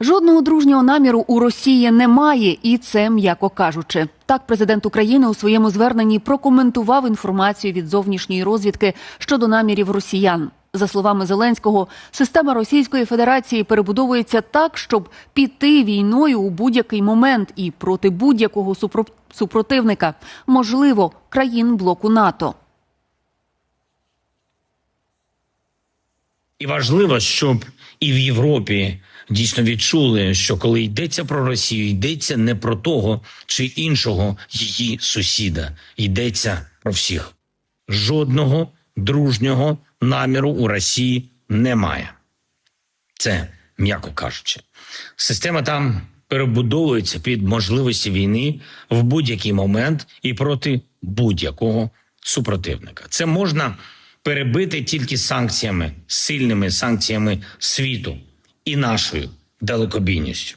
Жодного дружнього наміру у Росії немає, і це м'яко кажучи. Так, президент України у своєму зверненні прокоментував інформацію від зовнішньої розвідки щодо намірів росіян. За словами Зеленського, система Російської Федерації перебудовується так, щоб піти війною у будь-який момент і проти будь-якого супро- супротивника, можливо, країн блоку НАТО. І важливо, щоб і в Європі дійсно відчули, що коли йдеться про Росію, йдеться не про того чи іншого її сусіда, йдеться про всіх. Жодного дружнього наміру у Росії немає. Це м'яко кажучи. Система там перебудовується під можливості війни в будь-який момент і проти будь-якого супротивника. Це можна перебити тільки санкціями, сильними санкціями світу і нашою далекобійністю.